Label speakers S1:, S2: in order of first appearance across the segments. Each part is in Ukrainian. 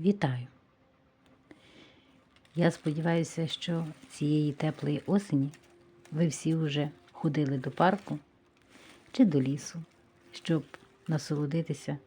S1: Вітаю! Я сподіваюся, що цієї теплої осені ви всі вже ходили до парку чи до лісу, щоб насолодитися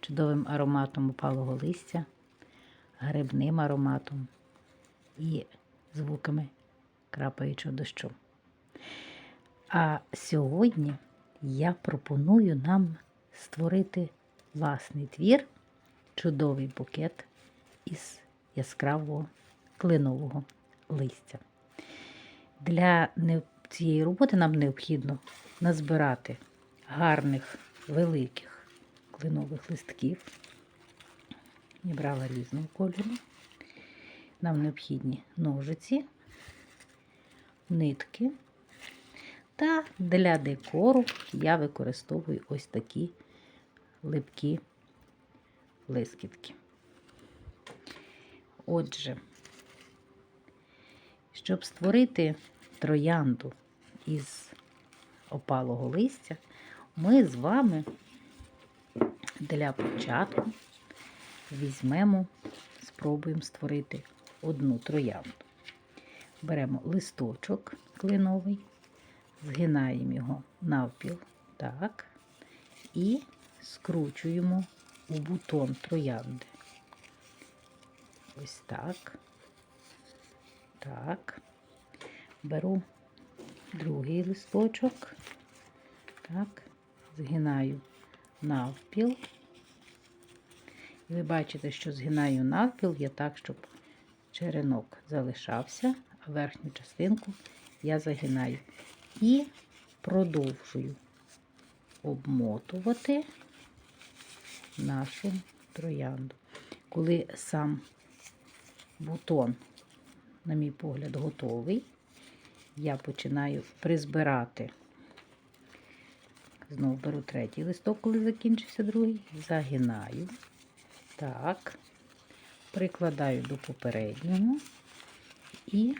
S1: чудовим ароматом опалого листя, грибним ароматом і звуками крапаючого дощу. А сьогодні я пропоную нам створити власний твір, чудовий букет із яскравого кленового листя. Для цієї роботи нам необхідно назбирати гарних великих кленових листків. Я брала різного кольору. Нам необхідні ножиці, нитки. Та для декору я використовую ось такі липкі блискітки. Отже, щоб створити троянду із опалого листя, ми з вами для початку візьмемо, спробуємо створити одну троянду. Беремо листочок клиновий, згинаємо його навпіл, так, і скручуємо у бутон троянди. Ось так. Так. Беру другий листочок. Так, згинаю навпіл. І ви бачите, що згинаю навпіл я так, щоб черенок залишався, а верхню частинку я загинаю. І продовжую обмотувати нашу троянду. Коли сам бутон, на мій погляд, готовий, я починаю призбирати. Знову беру третій листок, коли закінчився другий, загинаю. Так, прикладаю до попереднього і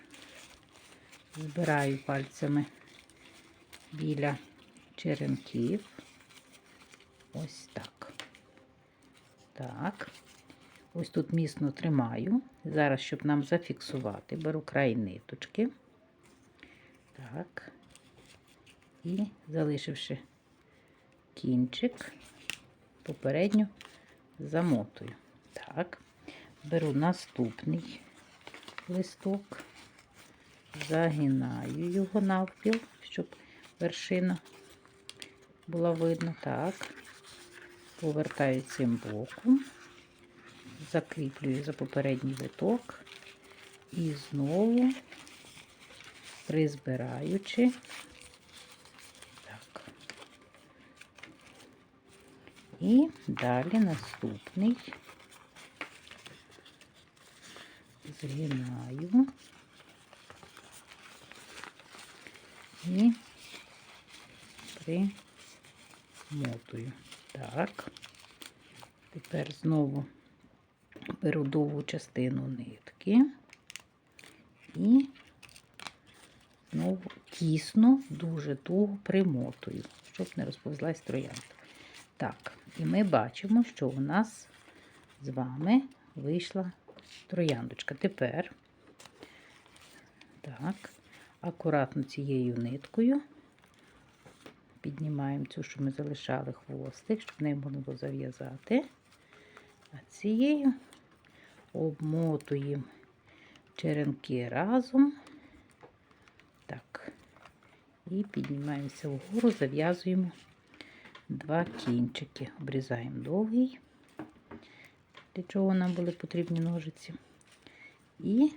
S1: збираю пальцями біля черенків. Ось так. Так. Ось тут міцно тримаю. Зараз, щоб нам зафіксувати, беру край ниточки. Так. І залишивши кінчик, попередньо замотую. Так. Беру наступний листок, загинаю його навпіл, щоб вершина була видно. Так. Повертаю цим боком закріплюю за попередній виток і знову призбираючи. Так. І далі наступний згинаю і примотую. Так, тепер знову беру довгу частину нитки і знову тісно, дуже туго примотую, щоб не розповзлась троянда. Так, і ми бачимо, що у нас з вами вийшла трояндочка. Тепер, так, акуратно цією ниткою піднімаємо цю, що ми залишали хвостик, щоб не можна було зав'язати. А цією обмотуємо черенки разом. Так. І піднімаємося вгору, зав'язуємо два кінчики. Обрізаємо довгий, для чого нам були потрібні ножиці. І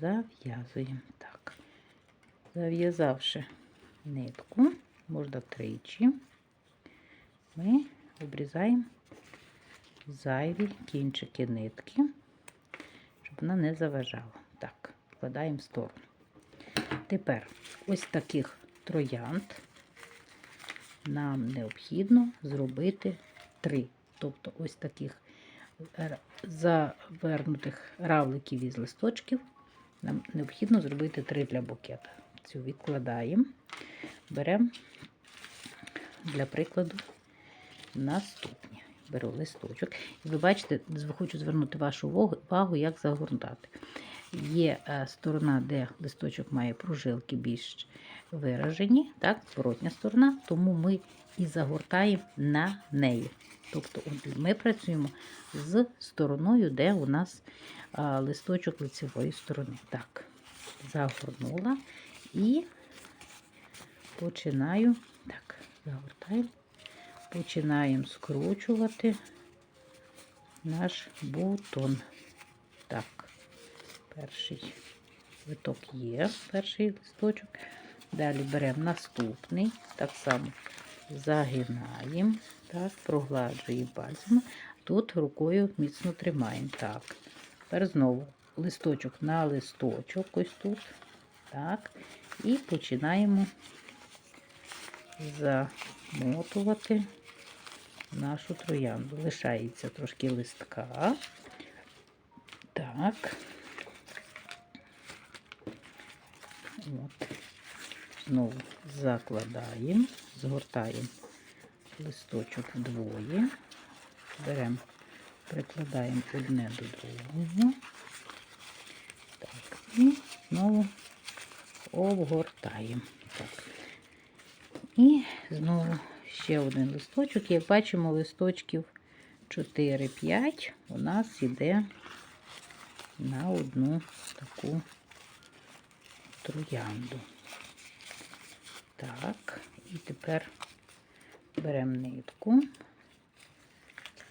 S1: зав'язуємо так. Зав'язавши нитку, можна тричі, ми обрізаємо зайві кінчики нитки, щоб вона не заважала. Так, вкладаємо в сторону. Тепер ось таких троянд нам необхідно зробити три. Тобто ось таких завернутих равликів із листочків нам необхідно зробити три для букета. Цю відкладаємо, беремо для прикладу наступні. беру листочок. І ви бачите, хочу звернути вашу увагу- як загортати. Є е, сторона, де листочок має прожилки більш виражені, так, зворотня сторона, тому ми і загортаємо на неї. Тобто ми працюємо з стороною, де у нас листочок лицевої сторони. Так, загорнула і починаю, так, загортаємо, починаємо скручувати наш бутон. Так, перший виток є, перший листочок. Далі беремо наступний, так само загинаємо, так, прогладжуємо пальцями. Тут рукою міцно тримаємо. Так. Тепер знову листочок на листочок, ось тут. Так. І починаємо замотувати нашу троянду. Лишається трошки листка. Так. От. Знову закладаємо, згортаємо листочок вдвоє, беремо, прикладаємо одне до другого. Так, і знову обгортаємо. Так. І знову ще один листочок. Як бачимо, листочків 4-5 у нас йде на одну таку троянду. Так, і тепер беремо нитку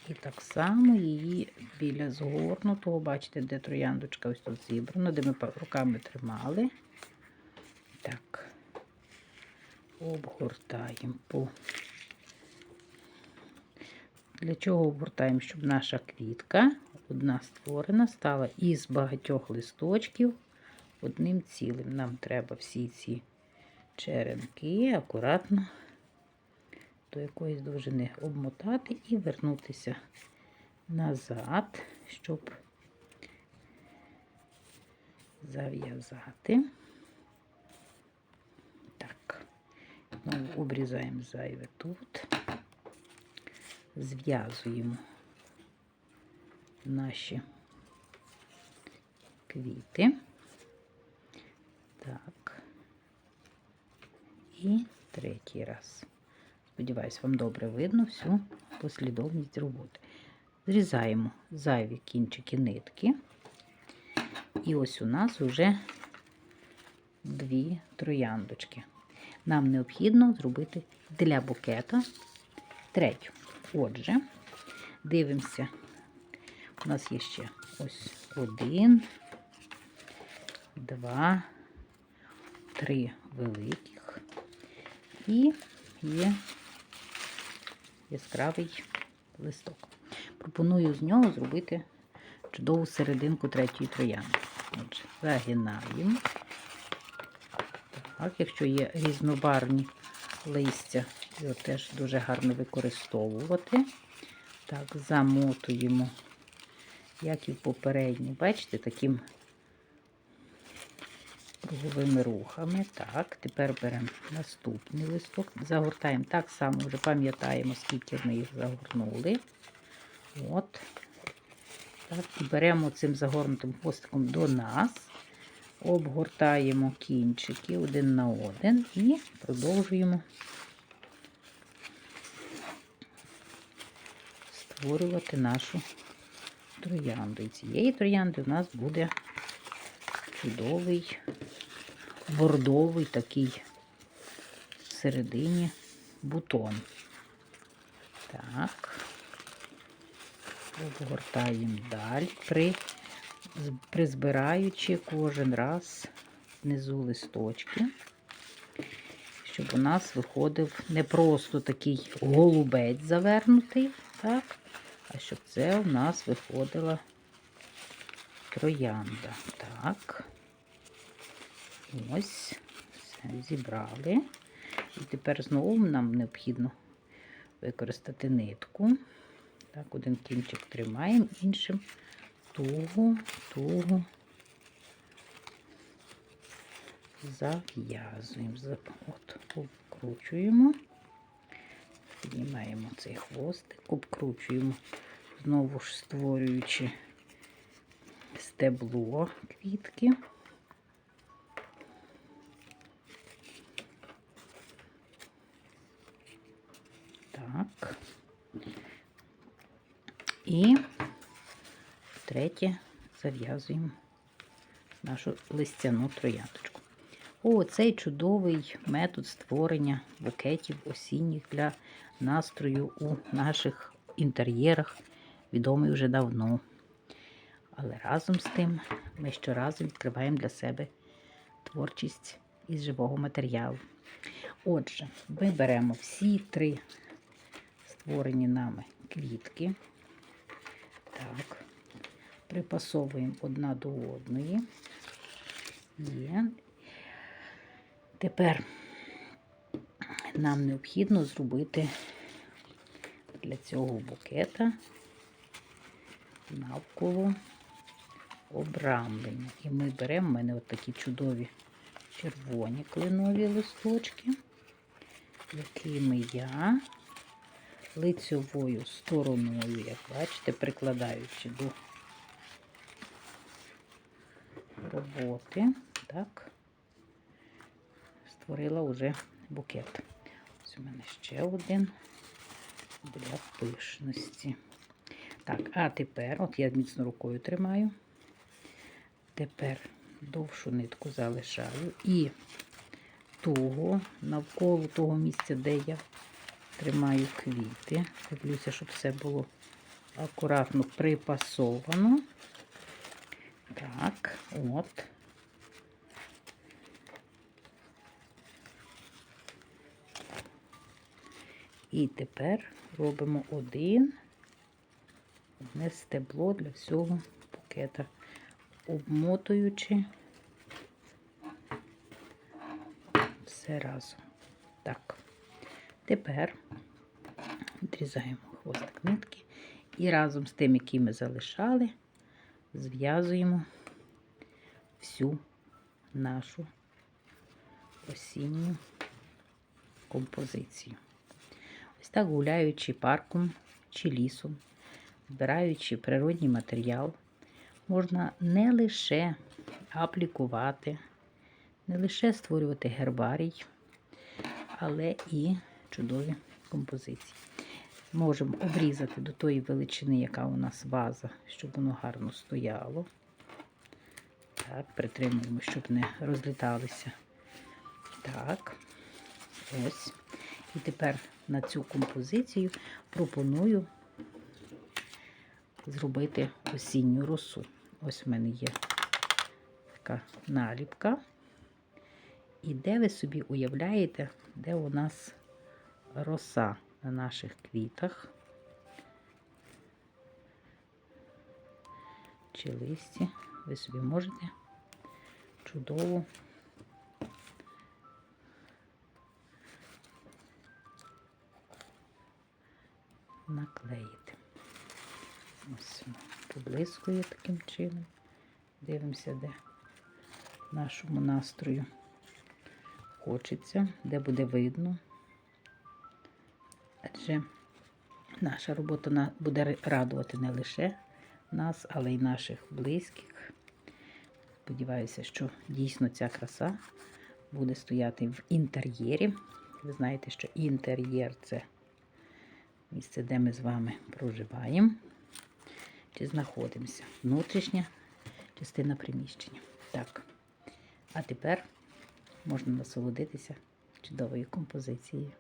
S1: і так само її біля згорнутого, бачите, де трояндочка ось тут зібрана, де ми руками тримали. Так, обгортаємо по. Для чого обгортаємо? Щоб наша квітка, одна створена, стала із багатьох листочків одним цілим. Нам треба всі ці черенки акуратно до якоїсь довжини обмотати і вернутися назад, щоб зав'язати. Так, знову обрізаємо зайве тут, зв'язуємо наші квіти. Так. І третій раз. Сподіваюсь, вам добре видно всю послідовність роботи. Зрізаємо зайві кінчики нитки. І ось у нас вже дві трояндочки. Нам необхідно зробити для букета третю. Отже, дивимося, у нас є ще ось один, два, три великих і є яскравий листок. Пропоную з нього зробити чудову серединку третьої троянди. Отже, загинаємо. Так, якщо є різнобарвні листя, його теж дуже гарно використовувати. Так, замотуємо, як і в попередні, бачите, таким круговими рухами. Так, тепер беремо наступний листок, загортаємо так само, вже пам'ятаємо, скільки ми їх загорнули. От. Так, і беремо цим загорнутим хвостиком до нас, обгортаємо кінчики один на один і продовжуємо створювати нашу троянду. І цієї троянди у нас буде чудовий бордовий такий всередині бутон. Так, обгортаємо далі, при, призбираючи кожен раз внизу листочки, щоб у нас виходив не просто такий голубець завернутий, так, а щоб це у нас виходила троянда. Так. Ось, все зібрали. І тепер знову нам необхідно використати нитку. Так, один кінчик тримаємо, іншим туго, туго зав'язуємо. От, обкручуємо. Піднімаємо цей хвостик, обкручуємо, знову ж створюючи стебло квітки. Так. І третє зав'язуємо нашу листяну трояточку. О, цей чудовий метод створення букетів осінніх для настрою у наших інтер'єрах відомий вже давно. Але разом з тим ми щоразу відкриваємо для себе творчість із живого матеріалу. Отже, ми беремо всі три створені нами квітки. Так, припасовуємо одна до одної. Є. Тепер нам необхідно зробити для цього букета навколо обрамлення. І ми беремо, в мене от такі чудові червоні кленові листочки, якими я лицьовою стороною, як бачите, прикладаючи до роботи, так, створила вже букет. Ось у мене ще один для пишності. Так, а тепер, от я міцно рукою тримаю, тепер довшу нитку залишаю і того, навколо того місця, де я тримаю квіти. Дивлюся, щоб все було акуратно припасовано. Так, от. І тепер робимо один, одне стебло для всього букета, обмотуючи все разом. Так, тепер відрізаємо хвостик нитки і разом з тим, який ми залишали, зв'язуємо всю нашу осінню композицію. Ось так гуляючи парком чи лісом, збираючи природній матеріал, можна не лише аплікувати, не лише створювати гербарій, але і чудові композиції. Можемо обрізати до тої величини, яка у нас ваза, щоб воно гарно стояло. Так, притримуємо, щоб не розліталися. Так, ось. І тепер на цю композицію пропоную зробити осінню росу. Ось в мене є така наліпка. І де ви собі уявляєте, де у нас роса на наших квітах чи листі, ви собі можете чудово наклеїти. Ось поблискує таким чином. Дивимося, де нашому настрою хочеться, де буде видно. Адже наша робота буде радувати не лише нас, але й наших близьких. Сподіваюся, що дійсно ця краса буде стояти в інтер'єрі. Ви знаєте, що інтер'єр це місце, де ми з вами проживаємо чи знаходимося. Внутрішня частина приміщення. Так. А тепер можна насолодитися чудовою композицією.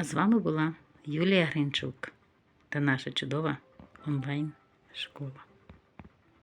S1: А з вами була Юлія Гринчук та наша чудова онлайн-школа.